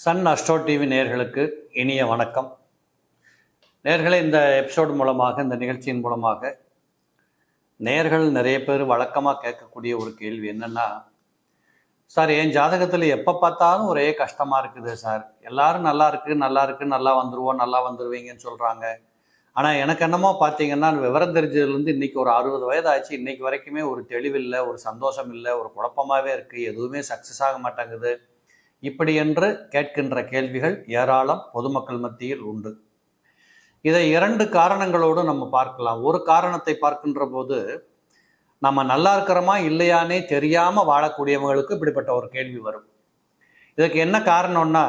Sun astro TV நேர்களுக்கு இனிய வணக்கம். நேர்களை இந்த எபிசோடு மூலமாக இந்த நிகழ்ச்சியின் மூலமாக நேர்கள் நிறைய பேர் வழக்கமாக கேட்கக்கூடிய ஒரு கேள்வி என்னென்னா சார் என் ஜாதகத்தில் எப்போ பார்த்தாலும் ஒரே கஷ்டமாக இருக்குது சார். எல்லாரும் நல்லா இருக்கு நல்லா இருக்கு நல்லா வந்துருவோம் நல்லா வந்துருவீங்கன்னு சொல்கிறாங்க ஆனால் எனக்கு என்னமோ பார்த்தீங்கன்னா விவரம் தெரிஞ்சதுலேருந்து இன்னைக்கு ஒரு அறுபது வயது ஆச்சு இன்னைக்கு வரைக்குமே ஒரு தெளிவில்லை ஒரு சந்தோஷம் இல்லை ஒரு குழப்பமாகவே இருக்குது எதுவுமே சக்ஸஸ் ஆக மாட்டேங்குது. இப்படி என்று கேட்கின்ற கேள்விகள் ஏராளம் பொதுமக்கள் மத்தியில் உண்டு. இதை இரண்டு காரணங்களோடு நம்ம பார்க்கலாம். ஒரு காரணத்தை பார்க்கின்ற போது நம்ம நல்லா இருக்கிறோமா இல்லையானே தெரியாம வாழக்கூடியவங்களுக்கு இப்படிப்பட்ட ஒரு கேள்வி வரும். இதுக்கு என்ன காரணம்னா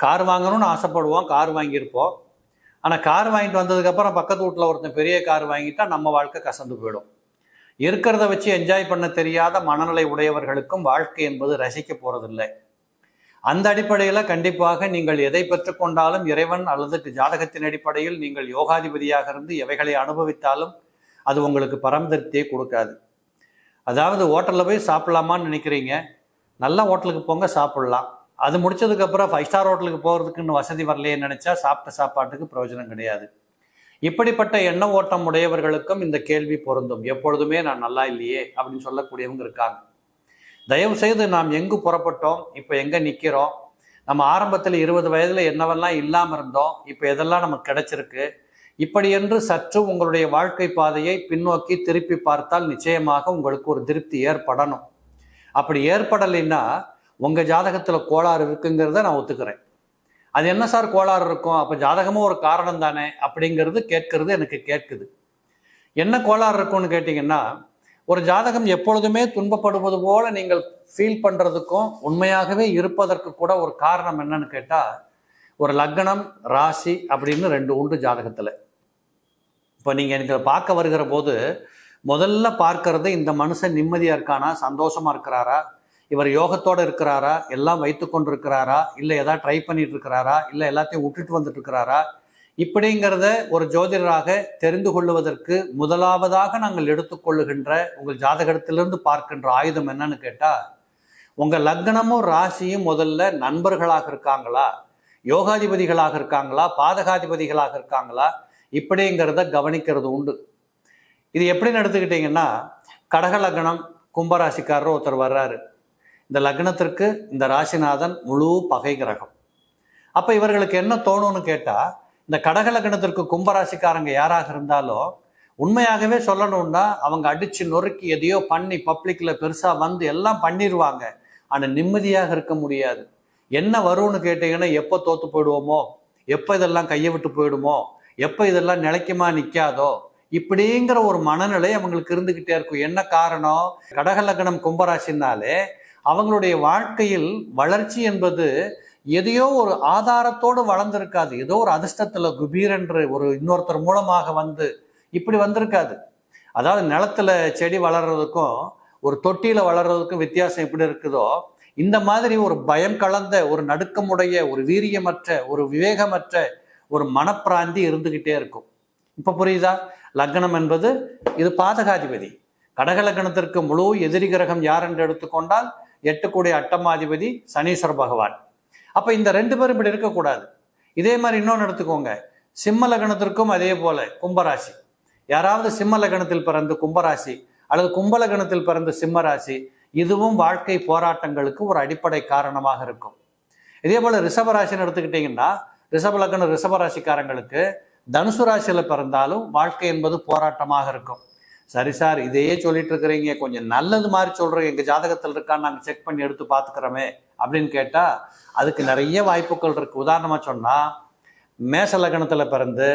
கார் வாங்கணும்னு ஆசைப்படுவோம் கார் வாங்கியிருப்போம். ஆனால் கார் வாங்கிட்டு வந்ததுக்கப்புறம் பக்கத்து வீட்டில் ஒருத்தன் பெரிய கார் வாங்கிட்டா நம்ம வாழ்க்கை கசந்து போயிடும். இருக்கிறத வச்சு என்ஜாய் பண்ண தெரியாத மனநிலை உடையவர்களுக்கும் வாழ்க்கை என்பது ரசிக்க போகிறதில்லை அந்த அடிப்படையில் கண்டிப்பாக நீங்கள் எதை பெற்றுக்கொண்டாலும் இறைவன் அல்லது ஜாதகத்தின் அடிப்படையில் நீங்கள் யோகாதிபதியாக இருந்து எவைகளை அனுபவித்தாலும் அது உங்களுக்கு பரம் திருப்தியை கொடுக்காது. அதாவது ஹோட்டலில் போய் சாப்பிட்லாமான்னு நினைக்கிறீங்க. நல்ல ஹோட்டலுக்கு போங்க சாப்பிட்லாம். அது முடிச்சதுக்கப்புறம் ஃபைவ் ஸ்டார் ஹோட்டலுக்கு போகிறதுக்குன்னு வசதி வரலையே நினச்சா சாப்பிட்ட சாப்பாட்டுக்கு பிரயோஜனம் கிடையாது. இப்படிப்பட்ட எண்ண ஓட்டம் உடையவர்களுக்கும் இந்த கேள்வி பொருந்தும். எப்பொழுதுமே நான் நல்லா இல்லையே அப்படின்னு சொல்லக்கூடியவங்க இருக்காங்க. தயவு செய்து நாம் எங்கு புறப்பட்டோம்? இப்போ எங்கே நிற்கிறோம் நம்ம ஆரம்பத்தில் இருபது வயதில் என்னவெல்லாம் இல்லாமல் இருந்தோம்? இப்போ எதெல்லாம் நமக்கு கிடைச்சிருக்கு? இப்படி என்று சற்று உங்களுடைய வாழ்க்கை பாதையை பின்னோக்கி திருப்பி பார்த்தால் நிச்சயமாக உங்களுக்கு ஒரு திருப்தி ஏற்படணும். அப்படி ஏற்படலைன்னா உங்கள் ஜாதகத்தில் கோளாறு இருக்குங்கிறத நான் ஒத்துக்கிறேன். அது என்ன சார் கோளாறு இருக்கும்? அப்போ ஜாதகமும் ஒரு காரணம் தானே? அப்படிங்கிறது கேட்கறது எனக்கு கேட்குது. என்ன கோளாறு இருக்கும்னு கேட்டிங்கன்னா ஒரு ஜாதகம் எப்பொழுதுமே துன்பப்படுவது போல நீங்கள் ஃபீல் பண்ணுறதுக்கும் உண்மையாகவே இருப்பதற்கு கூட ஒரு காரணம் என்னன்னு கேட்டால் ஒரு லக்னம் ராசி அப்படின்னு ரெண்டு உண்டு ஜாதகத்தில். இப்போ நீங்கள் எனக்கு பார்க்க வருகிற போது முதல்ல பார்க்கறது இந்த மனுஷன் நிம்மதியாக இருக்கானா சந்தோஷமாக இருக்கிறாரா இவர் யோகத்தோட இருக்கிறாரா எல்லாம் வைத்து கொண்டு இருக்கிறாரா இல்லை எதாவது ட்ரை பண்ணிட்டு இருக்கிறாரா இல்லை எல்லாத்தையும் விட்டுட்டு வந்துட்டு இருக்கிறாரா இப்படிங்கிறத ஒரு ஜோதிடராக தெரிந்து கொள்வதற்கு முதலாவதாக நாங்கள் எடுத்துக்கொள்ளுகின்ற உங்கள் ஜாதகத்திலிருந்து பார்க்கின்ற ஆயுதம் என்னன்னு கேட்டால் உங்கள் லக்னமும் ராசியும் முதல்ல நண்பர்களாக இருக்காங்களா? யோகாதிபதிகளாக இருக்காங்களா? பாதகாதிபதிகளாக இருக்காங்களா? இப்படிங்கிறத கவனிக்கிறது உண்டு. இது எப்படின்னு எடுத்துக்கிட்டிங்கன்னா கடக லக்னம் கும்பராசிக்காரர் ஒருத்தர் வர்றாரு. இந்த லக்னத்திற்கு இந்த ராசிநாதன் முழு பகை கிரகம். அப்போ இவர்களுக்கு என்ன தோணும்னு கேட்டால் இந்த கடகலகணத்திற்கு கும்பராசிக்காரங்க யாராக இருந்தாலும் உண்மையாகவே சொல்லணும்னா அவங்க அடித்து நொறுக்கி எதையோ பண்ணி பப்ளிக்கில் பெருசாக வந்து எல்லாம் பண்ணிடுவாங்க ஆனால் நிம்மதியாக இருக்க முடியாது. என்ன வரும்னு கேட்டீங்கன்னா எப்போ தோற்று போயிடுவோமோ? எப்போ இதெல்லாம் கையை விட்டு போயிடுமோ? எப்போ இதெல்லாம் நிலைக்குமா நிற்காதோ இப்படிங்கிற ஒரு மனநிலை அவங்களுக்கு இருந்துக்கிட்டே இருக்கும். என்ன காரணம்? கடகலக்கணம் கும்பராசினாலே அவங்களுடைய வாழ்க்கையில் வளர்ச்சி என்பது எதையோ ஒரு ஆதாரத்தோடு வளர்ந்துருக்காது. ஏதோ ஒரு அதிர்ஷ்டத்தில் குபீரென்று ஒரு இன்னொருத்தர் மூலமாக வந்து இப்படி வந்திருக்காது. அதாவது நிலத்துல செடி வளர்றதுக்கும் ஒரு தொட்டியில் வளர்றதுக்கும் வித்தியாசம் எப்படி இருக்குதோ இந்த மாதிரி ஒரு பயம் கலந்த ஒரு நடுக்கமுடைய ஒரு வீரியமற்ற ஒரு விவேகமற்ற ஒரு மனப்பிராந்தி இருந்துக்கிட்டே இருக்கும். இப்போ புரியுதா? லக்னம் என்பது இது பாதகாதிபதி. கடக லக்னத்திற்கு முழு எதிரி கிரகம் யார் என்று எடுத்துக்கொண்டால் எட்டுக்கூடிய அட்டமாதிபதி சனீஸ்வர பகவான். அப்போ இந்த ரெண்டு பேரும் இப்படி இருக்கக்கூடாது. இதே மாதிரி இன்னொன்று எடுத்துக்கோங்க. சிம்ம லக்னத்திற்கும் அதே போல கும்பராசி. யாராவது சிம்ம லக்னத்தில் பிறந்து கும்பராசி அல்லது கும்ப லக்னத்தில் பிறந்த சிம்ம ராசி இதுவும் வாழ்க்கை போராட்டங்களுக்கு ஒரு அடிப்படை காரணமாக இருக்கும். இதே போல ரிஷபராசின்னு எடுத்துக்கிட்டிங்கன்னா ரிஷப லக்ன ரிஷபராசிக்காரங்களுக்கு தனுசு ராசியில் பிறந்தாலும் வாழ்க்கை என்பது போராட்டமாக இருக்கும். சரி சார் இதையே சொல்லிட்டு இருக்கிறீங்க கொஞ்சம் நல்லது மாதிரி சொல்றீங்க எங்க ஜாதகத்தில் இருக்கான்னு நாங்கள் செக் பண்ணி எடுத்து பார்த்துக்கிறோமே அப்படின்னு கேட்டா அதுக்கு நிறைய வாய்ப்புகள் இருக்கு. உதாரணமா சொன்னா மேச லக்னத்துல பிறந்து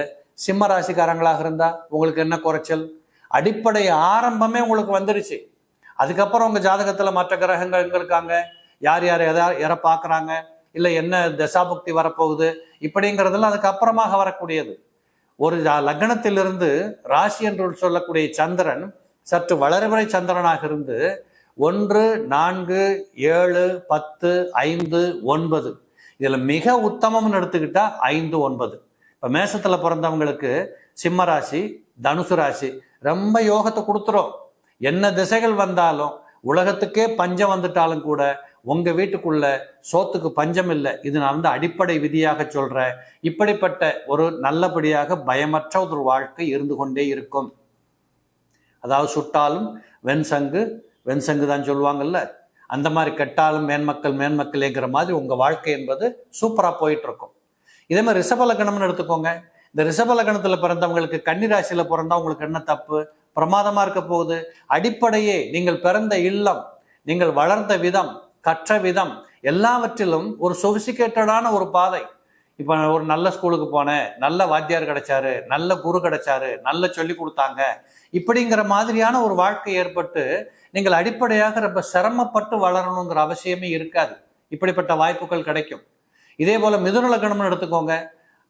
சிம்ம ராசிக்காரங்களாக இருந்தா உங்களுக்கு என்ன குறைச்சல்? அடிப்படை ஆரம்பமே உங்களுக்கு வந்துடுச்சு அதுக்கப்புறம் உங்க ஜாதகத்துல மற்ற கிரகங்கள் எங்க இருக்காங்க? யார் யார் எதா எற பார்க்குறாங்க? இல்லை என்ன தசாபக்தி வரப்போகுது? இப்படிங்கிறதெல்லாம் அதுக்கப்புறமாக வரக்கூடியது. ஒரு லக்னத்திலிருந்து ராசி என்று சொல்லக்கூடிய சந்திரன் சற்று வளர்முறை சந்திரனாக இருந்து ஒன்று நான்கு ஏழு பத்து ஐந்து ஒன்பது. இதில் மிக உத்தமம்னு எடுத்துக்கிட்டால் ஐந்து ஒன்பது. இப்போ மேசத்தில் பிறந்தவங்களுக்கு சிம்ம ராசி தனுசு ராசி ரொம்ப யோகத்தை கொடுத்துரும். என்ன திசைகள் வந்தாலும் உலகத்துக்கே பஞ்சம் வந்துட்டாலும் கூட உங்கள் வீட்டுக்குள்ள சோத்துக்கு பஞ்சம் இல்லை. இது நான் வந்து அடிப்படை விதியாக சொல்கிறேன் இப்படிப்பட்ட ஒரு நல்லபடியாக பயமற்ற ஒரு வாழ்க்கை இருந்து கொண்டே இருக்கும். அதாவது சுட்டாலும் வெண்சங்கு வெண்சங்கு தான் சொல்லுவாங்கல்ல. அந்த மாதிரி கெட்டாலும் மேன்மக்கள் மேன்மக்கள்ங்கிற மாதிரி உங்கள் வாழ்க்கை என்பது சூப்பராக போயிட்டுருக்கும். இதே மாதிரி ரிஷபலக்கணம்னு எடுத்துக்கோங்க. இந்த ரிஷபலக்கணத்தில் பிறந்தவங்களுக்கு கன்னிராசியில் பிறந்தா உங்களுக்கு என்ன தப்பு? பிரமாதமாக இருக்க போகுது. அடிப்படையே நீங்கள் பிறந்த இல்லம் நீங்கள் வளர்ந்த விதம் கற்ற விதம் எல்லாவற்றிலும் ஒரு சொபிசிகேட்டடான ஒரு பாதை. இப்போ ஒரு நல்ல ஸ்கூலுக்கு போனேன் நல்ல வாத்தியார் கிடைச்சாரு நல்ல குரு கிடைச்சாரு நல்ல சொல்லி கொடுத்தாங்க. இப்படிங்கிற மாதிரியான ஒரு வாழ்க்கை ஏற்பட்டு நீங்கள் அடிப்படையாக ரொம்ப சிரமப்பட்டு வளரணுங்கிற அவசியமே இருக்காது. இப்படிப்பட்ட வாய்ப்புகள் கிடைக்கும். இதே போல மிதுன லக்னம்னு எடுத்துக்கோங்க.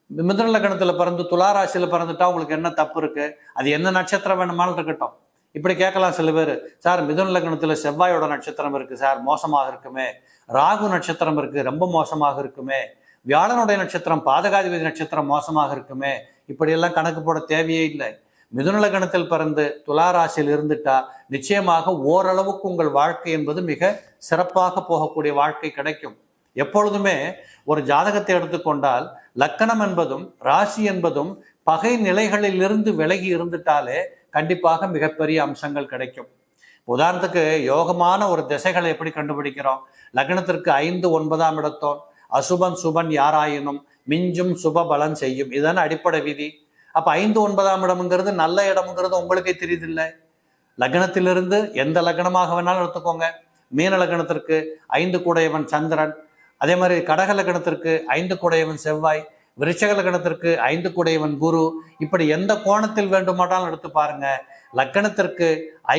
மிதுன லக்னத்தில் பிறந்து துளாராசியில் பிறந்துட்டா உங்களுக்கு என்ன தப்பு இருக்கு? அது என்ன நட்சத்திரம் வேணுமாலும் இருக்கட்டும். இப்படி கேட்கலாம் சில பேர். சார் மிதுன லக்னத்தில் செவ்வாயோட நட்சத்திரம் இருக்குது சார் மோசமாக இருக்குமே. ராகு நட்சத்திரம் இருக்குது ரொம்ப மோசமாக இருக்குமே. வியாழனுடைய நட்சத்திரம் பாதகாதிபதி நட்சத்திரம் மோசமாக இருக்குமே. இப்படியெல்லாம் கணக்கு போட தேவையே இல்லை. மிதுன லக்னத்தில் பிறந்து துளாராசியில் இருந்துட்டா நிச்சயமாக ஓரளவுக்கு உங்கள் வாழ்க்கை என்பது மிக சிறப்பாக போகக்கூடிய வாழ்க்கை கிடைக்கும். எப்பொழுதுமே ஒரு ஜாதகத்தை எடுத்துக்கொண்டால் லக்கணம் என்பதும் ராசி என்பதும் பகை நிலைகளில் இருந்து விலகி இருந்துட்டாலே கண்டிப்பாக மிகப்பெரிய அம்சங்கள் கிடைக்கும். உதாரணத்துக்கு யோகமான ஒரு திசைகளை எப்படி கண்டுபிடிக்கிறோம்? லக்னத்திற்கு ஐந்து ஒன்பதாம் இடத்தோன் அசுபன் சுபன் யாராயினும் மிஞ்சும் சுப பலன் செய்யும். இதுதான் அடிப்படை விதி. அப்போ ஐந்து ஒன்பதாம் இடம்ங்கிறது நல்ல இடம்ங்கிறது உங்களுக்கே தெரியுதில்லை. லக்னத்திலிருந்து எந்த லக்னமாக வேணாலும் எடுத்துக்கோங்க. மீன லக்னத்திற்கு ஐந்து கூடையவன் சந்திரன். அதே மாதிரி கடக லக்னத்திற்கு ஐந்து கூடையவன் செவ்வாய். விருச்சக லக்னத்திற்கு ஐந்து கூடையவன் குரு. இப்படி எந்த கோணத்தில் வேண்டுமானாலும் எடுத்து பாருங்க. லக்கணத்திற்கு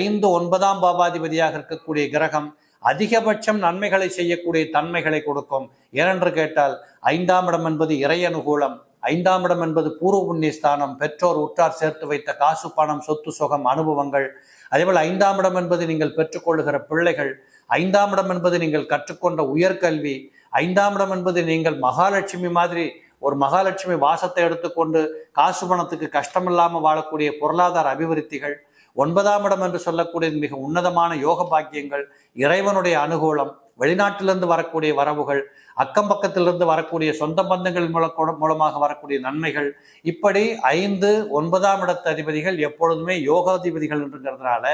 ஐந்து ஒன்பதாம் பாபாதிபதியாக இருக்கக்கூடிய கிரகம் அதிகபட்சம் நன்மைகளை செய்யக்கூடிய தன்மைகளை கொடுக்கும். ஏனென்று கேட்டால் ஐந்தாம் இடம் என்பது இறை அனுகூலம். ஐந்தாம் இடம் என்பது பூர்வ புண்ணிய ஸ்தானம் பெற்றோர் உற்றார் சேர்த்து வைத்த காசு பணம் சொத்து சுகம் அனுபவங்கள். அதேபோல் ஐந்தாம் இடம் என்பது நீங்கள் பெற்றுக்கொள்ளுகிற பிள்ளைகள். ஐந்தாம் இடம் என்பது நீங்கள் கற்றுக்கொண்ட உயர்கல்வி. ஐந்தாம் இடம் என்பது நீங்கள் மகாலட்சுமி மாதிரி ஒரு மகாலட்சுமி வாசத்தை எடுத்துக்கொண்டு காசு பணத்துக்கு கஷ்டமில்லாமல் வாழக்கூடிய பொருளாதார அபிவிருத்திகள் ஒன்பதாம் இடம் என்று சொல்லக்கூடிய மிக உன்னதமான யோக பாக்கியங்கள் இறைவனுடைய அனுகூலம் வெளிநாட்டிலிருந்து வரக்கூடிய வரவுகள் அக்கம் பக்கத்திலிருந்து வரக்கூடிய சொந்த பந்தங்கள் மூல- மூலமாக வரக்கூடிய நன்மைகள். இப்படி ஐந்து ஒன்பதாம் இடத்து அதிபதிகள் எப்பொழுதுமே யோகாதிபதிகள் என்றுங்கிறதுனால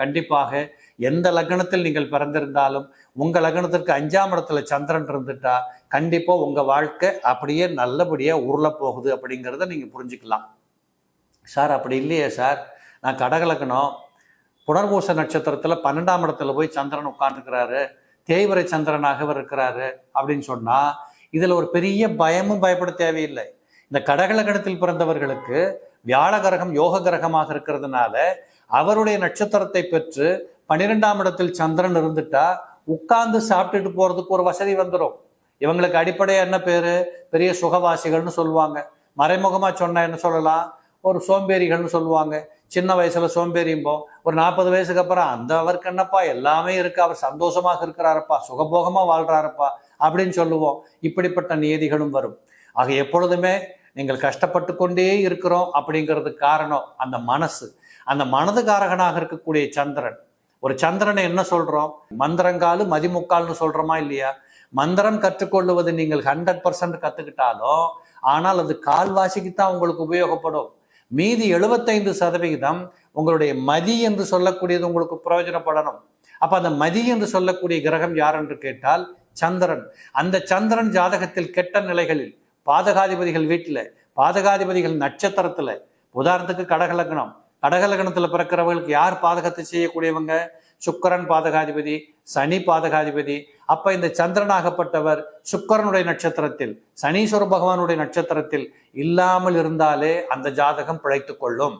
கண்டிப்பாக எந்த லக்னத்தில் நீங்கள் பிறந்திருந்தாலும் உங்கள் லக்னத்திற்கு அஞ்சாம் இடத்துல சந்திரன் இருந்துட்டா கண்டிப்பாக உங்கள் வாழ்க்கை அப்படியே நல்லபடியாக உருள போகுது அப்படிங்கிறத நீங்கள் புரிஞ்சுக்கலாம். சார் அப்படி இல்லையே சார். நான் கடக லக்னம். புனர்பூச நட்சத்திரத்தில் பன்னெண்டாம் இடத்துல போய் சந்திரன் உட்காந்துருக்கிறாரு தேய்வரை சந்திரனாக இவர் இருக்கிறாரு அப்படின்னு சொன்னால் இதில் ஒரு பெரிய பயமும் பயப்பட தேவையில்லை. இந்த கடகலகணத்தில் பிறந்தவர்களுக்கு வியாழ கிரகம் யோக கிரகமாக இருக்கிறதுனால அவருடைய நட்சத்திரத்தை பெற்று பன்னிரெண்டாம் இடத்தில் சந்திரன் இருந்துட்டா உட்கார்ந்து சாப்பிட்டுட்டு போறதுக்கு ஒரு வசதி வந்துடும் இவங்களுக்கு அடிப்படையாக என்ன பேரு? பெரிய சுகவாசிகள்னு சொல்லுவாங்க. மறைமுகமா சொன்னா என்ன சொல்லலாம்? ஒரு சோம்பேறிகள்னு சொல்லுவாங்க. சின்ன வயசுல சோம்பேறியும்போம். ஒரு நாற்பது வயசுக்கு அப்புறம் அந்த அவருக்கு என்னப்பா? எல்லாமே இருக்கு. அவர் சந்தோஷமாக இருக்கிறாரப்பா. சுகபோகமா வாழ்றாரப்பா. அப்படின்னு சொல்லுவோம். இப்படிப்பட்ட நியதிகளும் வரும். ஆக எப்பொழுதுமே நீங்கள் கஷ்டப்பட்டு கொண்டே இருக்கிறோம் அப்படிங்கிறது காரணம் அந்த மனசு. அந்த மனதுகாரகனாக இருக்கக்கூடிய சந்திரன். ஒரு சந்திரனை என்ன சொல்கிறோம் மந்திரங்காலு மதிமுக்கால்னு சொல்கிறோமா இல்லையா? மந்திரம் கற்றுக்கொள்வது நீங்கள் ஹண்ட்ரட் பர்சன்ட் கற்றுக்கிட்டாலும் ஆனால் அது கால்வாசிக்கு தான் உங்களுக்கு உபயோகப்படும். மீதி எழுபத்தைந்து சதவிகிதம் உங்களுடைய மதி என்று சொல்லக்கூடியது உங்களுக்கு பிரயோஜனப்படணும். அப்போ அந்த மதி என்று சொல்லக்கூடிய கிரகம் யார் என்று கேட்டால் சந்திரன். அந்த சந்திரன் ஜாதகத்தில் கெட்ட நிலைகளில் பாதகாதிபதிகள் வீட்டில் பாதகாதிபதிகள் நட்சத்திரத்துல உதாரணத்துக்கு கடகலக்கணம் கடகலக்னத்துல பிறக்கிறவங்களுக்கு யார் பாதகத்தை செய்யக்கூடியவங்க? சுக்கரன் பாதகாதிபதி சனி பாதகாதிபதி. அப்ப இந்த சந்திரனாகப்பட்டவர் சுக்கரனுடைய நட்சத்திரத்தில் சனீஸ்வர பகவானுடைய நட்சத்திரத்தில் இல்லாமல் இருந்தாலே அந்த ஜாதகம் பிழைத்துக் கொள்ளும்.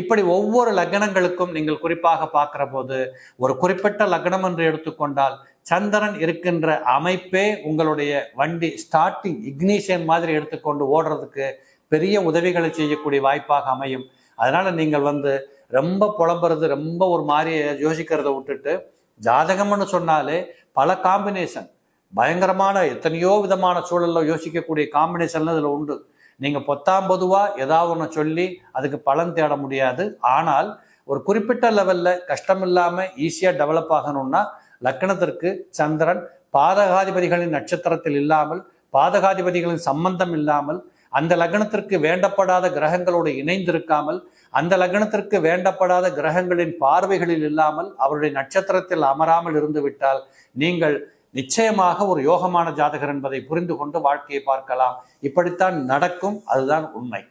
இப்படி ஒவ்வொரு லக்னங்களுக்கும் நீங்கள் குறிப்பாக பார்க்கிற போது ஒரு குறிப்பிட்ட லக்னம் என்று எடுத்துக்கொண்டால் சந்திரன் இருக்கின்ற அமைப்பே உங்களுடைய வண்டி ஸ்டார்டிங் இக்னிஷியன் மாதிரி எடுத்துக்கொண்டு ஓடுறதுக்கு பெரிய உதவிகளை செய்யக்கூடிய வாய்ப்பாக அமையும். அதனால் நீங்கள் வந்து ரொம்ப புலம்புறது ரொம்ப ஒரு மாதிரி யோசிக்கிறத விட்டுட்டு ஜாதகம்னு சொன்னாலே பல காம்பினேஷன் பயங்கரமான எத்தனையோ விதமான சூழலில் யோசிக்கக்கூடிய காம்பினேஷன்லாம் இதில் உண்டு. நீங்கள் பொத்தாம் பொதுவாக ஏதாவது ஒன்று சொல்லி அதுக்கு பலன் தேட முடியாது. ஆனால் ஒரு குறிப்பிட்ட லெவலில் கஷ்டம் இல்லாமல் ஈஸியாக டெவலப் ஆகணும்னா லக்னத்திற்கு சந்திரன் பாதகாதிபதிகளின் நட்சத்திரத்தில் இல்லாமல் பாதகாதிபதிகளின் சம்பந்தம் இல்லாமல் அந்த லக்னத்திற்கு வேண்டப்படாத கிரகங்களோடு இணைந்திருக்காமல் அந்த லக்னத்திற்கு வேண்டப்படாத கிரகங்களின் பார்வைகளில் இல்லாமல் அவருடைய நட்சத்திரத்தில் அமராமல் இருந்துவிட்டால் நீங்கள் நிச்சயமாக ஒரு யோகமான ஜாதகர் என்பதை புரிந்து கொண்டு வாழ்க்கையை பார்க்கலாம். இப்படித்தான் நடக்கும் அதுதான் உண்மை.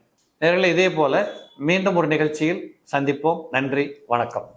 நேரில் இதே போல மீண்டும் ஒரு நிகழ்ச்சியில் சந்திப்போம். நன்றி வணக்கம்.